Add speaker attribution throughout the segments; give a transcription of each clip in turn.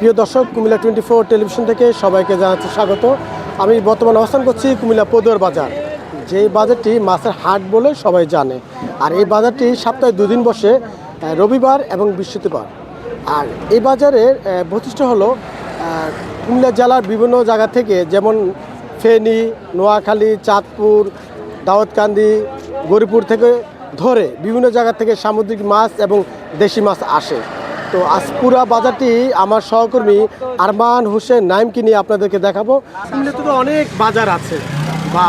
Speaker 1: প্রিয় দর্শক, Comilla twenty four television থেকে সবাইকে জানাচ্ছি স্বাগত। আমি বর্তমানে অবস্থান করছি কুমিল্লা পদুয়ার বাজার। যেই বাজারটি মাছের হাট বলে সবাই জানে। আর এই বাজারটি সপ্তাহে দুদিন বসে রবিবার এবং বৃহস্পতিবার। আর এই বাজারের বৈশিষ্ট্য হলো কুমিল্লা জেলার বিভিন্ন জায়গা থেকে যেমন ফেনী, নোয়াখালী, চাঁদপুর দাওয়াতকান্দি গরিপুর থেকে ধরে বিভিন্ন জায়গা থেকে সামুদ্রিক মাছ এবং দেশি মাছ আসে। তো আজ পুরা বাজারটি আমার সহকর্মী আরমান হোসেন নাইমকে নিয়ে আপনাদেরকে দেখাবো। কুমিল্লাতে তো অনেক বাজার আছে। বা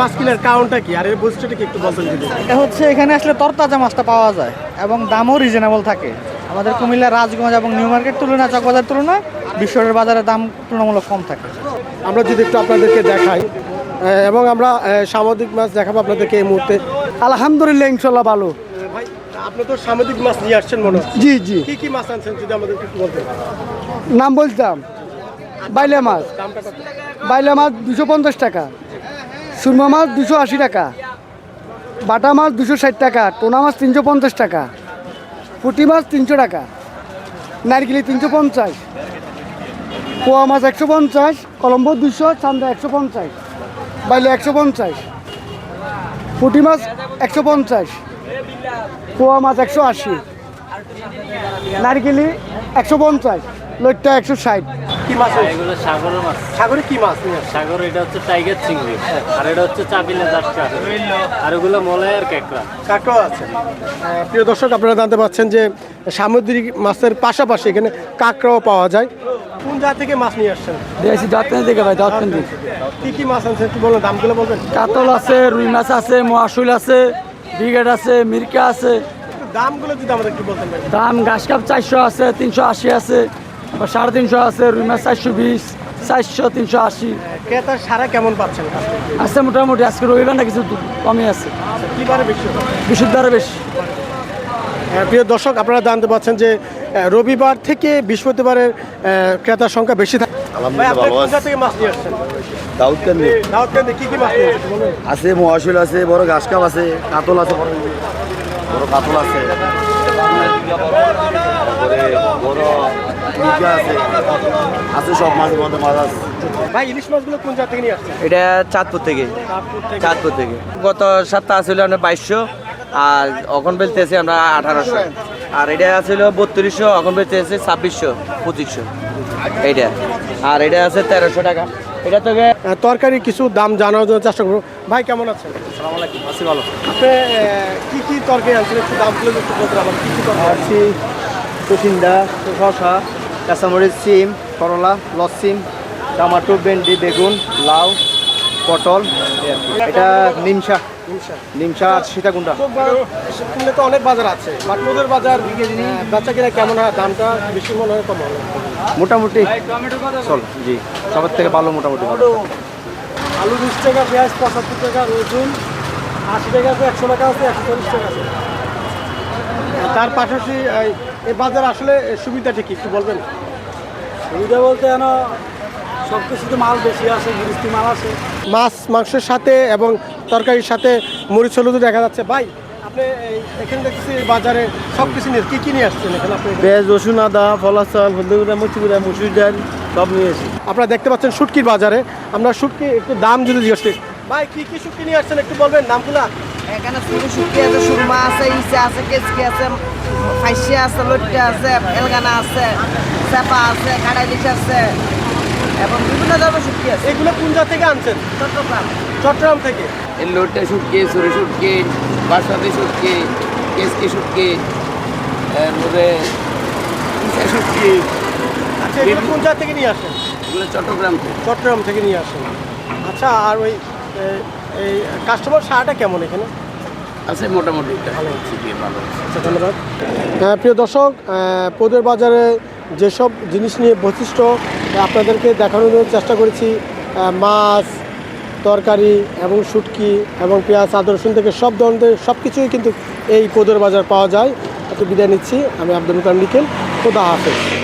Speaker 1: মাছ কেনার কারণটা কি? আর এর বৈশিষ্ট্যটা কি একটু যদি?
Speaker 2: এটা হচ্ছে এখানে আসলে তরতাজা মাছটা পাওয়া যায় এবং দামও রিজনেবল থাকে। আমাদের কুমিল্লা রাজগঞ্জ এবং নিউ মার্কেট তুলনা চকবাজার তুলনা বিশ্বরের বাজারে দাম তুলনামূলক কম থাকে।
Speaker 1: আমরা যদি একটু আপনাদেরকে দেখাই এবং আমরা সামুদ্রিক মাছ দেখাবো আপনাদেরকে এই মুহূর্তে।
Speaker 3: আলহামদুলিল্লাহ ইনশাল্লাহ ভালো।
Speaker 1: আপনি তো সামুদ্রিক মাছ নিয়ে আসছেন মনে
Speaker 3: জি জি।
Speaker 1: কি কি মাছ আনছেন যদি আমাদেরকে একটু বলতেন?
Speaker 3: নাম বলতাম বাইলা মাছ। বাইলা মাছ দুশো পঞ্চাশ টাকা সুরমা মাছ দুশো আশি টাকা বাটা মাছ দুশো ষাট টাকা টোনা মাছ তিনশো পঞ্চাশ টাকা পুঁটি মাছ তিনশো টাকা নারকেলি তিনশো পঞ্চাশ পোয়া মাছ একশো পঞ্চাশ কলম্বো দুশো চান্দা একশো পঞ্চাশ বাইলে একশো পঞ্চাশ পুঁটি মাছ একশো পঞ্চাশ পোয়া মাছ একশো আশি। নারকেলি একশো পঞ্চাশ লইটটা একশো ষাট।
Speaker 1: কি মাছ?
Speaker 4: এগুলো সাগরের মাছ।
Speaker 1: সাগরে কি মাছ
Speaker 4: সাগর এটা হচ্ছে টাইগার চিংড়ি আর এটা হচ্ছে চাপিলে আর ওগুলো মলাই আর কাঁকড়া।
Speaker 1: কাঁকড়াও আছে। প্রিয় দর্শক আপনারা জানতে পাচ্ছেন যে সামুদ্রিক মাছের পাশাপাশি এখানে কাঁকড়াও পাওয়া যায়। কোন জায়গা থেকে মাছ নিয়ে আসছেন?
Speaker 3: দিয়েছি দাঁতকান্দি থেকে ভাই দাঁতকান্দি
Speaker 1: কি কি মাছ আনছেন একটু বলুন দামগুলো বলবেন।
Speaker 3: কাতল আছে রুই মাছ আছে মহাশুল আছে। ব্রিগেড আছে মির্কা আছে।
Speaker 1: দামগুলো যদি আমাদের একটু বলতেন
Speaker 3: দাম ঘাস কাপ চারশো আছে তিনশো আশি আছে আবার সাড়ে তিনশো আছে রুই মাছ চারশো বিশ চারশো তিনশো আশি।
Speaker 1: ক্রেতার সারা কেমন পাচ্ছেন
Speaker 3: আছে মোটামুটি আজকে রবিবার না কিছু কমই আছে।
Speaker 1: কি বারে বেশি?
Speaker 3: বেশি।
Speaker 1: প্রিয় দর্শক আপনারা জানতে পাচ্ছেন যে রবিবার থেকে বৃহস্পতিবারের ক্রেতার সংখ্যা বেশি থাকে
Speaker 5: আছে। মহাশৈল আছে বড় ঘাস কাপ আছে কাতল আছে বড় বড় কাতল আছে। বড় আছে। আছে সব মাছের মধ্যে মাছ আছে।
Speaker 1: ভাই ইলিশ মাছগুলো কোন জায়গা থেকে নিয়ে আসছেন?
Speaker 6: এটা চাঁদপুর থেকে।
Speaker 1: চাঁদপুর থেকে।
Speaker 6: গত সপ্তাহ ছিল আমরা বাইশশো আর এখন বেলতেছি আমরা আঠারোশো। আর এটা ছিল বত্রিশশো এখন বেলতেছে ছাব্বিশশো পঁচিশশো। এইটা। আর এটা আছে তেরোশো টাকা। এটা তো
Speaker 1: তরকারি কিছু দাম জানার জন্য চেষ্টা করব। ভাই কেমন আছেন?
Speaker 6: আছি ভালো।
Speaker 1: আপনি আহ, কি কি তরকারি আনছেন? একটু দামগুলো একটু বলতে আমার কি কি তরকারি?
Speaker 2: আছি কুচিন্দা শশা কাঁচামরিচ সিম করলা লসিম টমাটো ভেন্ডি বেগুন লাউ পটল এটা নিমসা নিমসা সীতাকুণ্ডা।
Speaker 1: শুনলে তো অনেক বাজার আছে। বাট ওদের বাজার আহ, বেচা কিনা কেমন হয় দামটা বেশি মনে হয় কম হয়
Speaker 2: মোটামুটি চল জি সবার থেকে ভালো মোটামুটি ভালো
Speaker 1: আলু বিশ টাকা পেঁয়াজ পঁচাত্তর টাকা রসুন আশি টাকা আছে একশো টাকা আছে একশো চল্লিশ টাকা আছে। তার পাশাপাশি এই- এই বাজার আসলে সুবিধাটা কি একটু বলবেন?
Speaker 3: সুবিধা বলতে যেন সব কিছুতে মাল বেশি আছে মাল আছে।
Speaker 1: মাছ মাংসের সাথে এবং তরকারির সাথে মরিচ হলুদও দেখা যাচ্ছে। ভাই আপনি এই এখানে দেখছি বাজারে সব কিছু নিয়ে কী কী নিয়ে আসছেন এখানে আপনি?
Speaker 5: পেঁয়াজ রসুন আদা হলদিগুড়া মুচিগুড়া মুসুর ডাল সব
Speaker 1: আপনারা দেখতে পাচ্ছেন শুটকির বাজারে। আমরা শুটকি একটু দাম যদি জিজ্ঞেস করি। ভাই কী কী শুটকি নিয়ে আসছেন একটু বলবেন দামগুলা
Speaker 7: এখানে শুটকি আছে সুরমা আছে ইসা আছে কেচকি আছে ফাইসি আছে লট্টি আছে এলগানা আছে চেপা আছে কাড়াইলিশ আছে। এবং বিভিন্ন ধরনের শুটকি আছে।
Speaker 1: এগুলো কোন জায়গা থেকে আনছেন?
Speaker 7: চট্টগ্রাম।
Speaker 1: চট্টগ্রাম থেকে?
Speaker 6: লোটটা শুটকি সুরে শুটকি বাসমতি শুটকি কেসকি শুটকি তারপরে শুটকি।
Speaker 1: আচ্ছা এগুলো কোন জায়গা থেকে নিয়ে আসেন?
Speaker 6: এগুলো চট্টগ্রাম থেকে।
Speaker 1: চট্টগ্রাম থেকে নিয়ে আসেন। আচ্ছা আর ওই এই কাস্টমার সারাটা কেমন এখানে?
Speaker 6: আছে মোটামুটি। ভালো
Speaker 1: আচ্ছা ধন্যবাদ। হ্যাঁ, প্রিয় দর্শক পদের বাজারে যেসব জিনিস নিয়ে বৈশিষ্ট্য আপনাদেরকে দেখানোর জন্য চেষ্টা করেছি মাছ, তরকারি এবং শুটকি এবং পেঁয়াজ, আদা, রসুন থেকে সব ধরনের সব কিছুই কিন্তু এই কোদর বাজার পাওয়া যায়। একটু বিদায় নিচ্ছি। আমি আব্দুল কালাম নিকেল খোদা হাফেজ।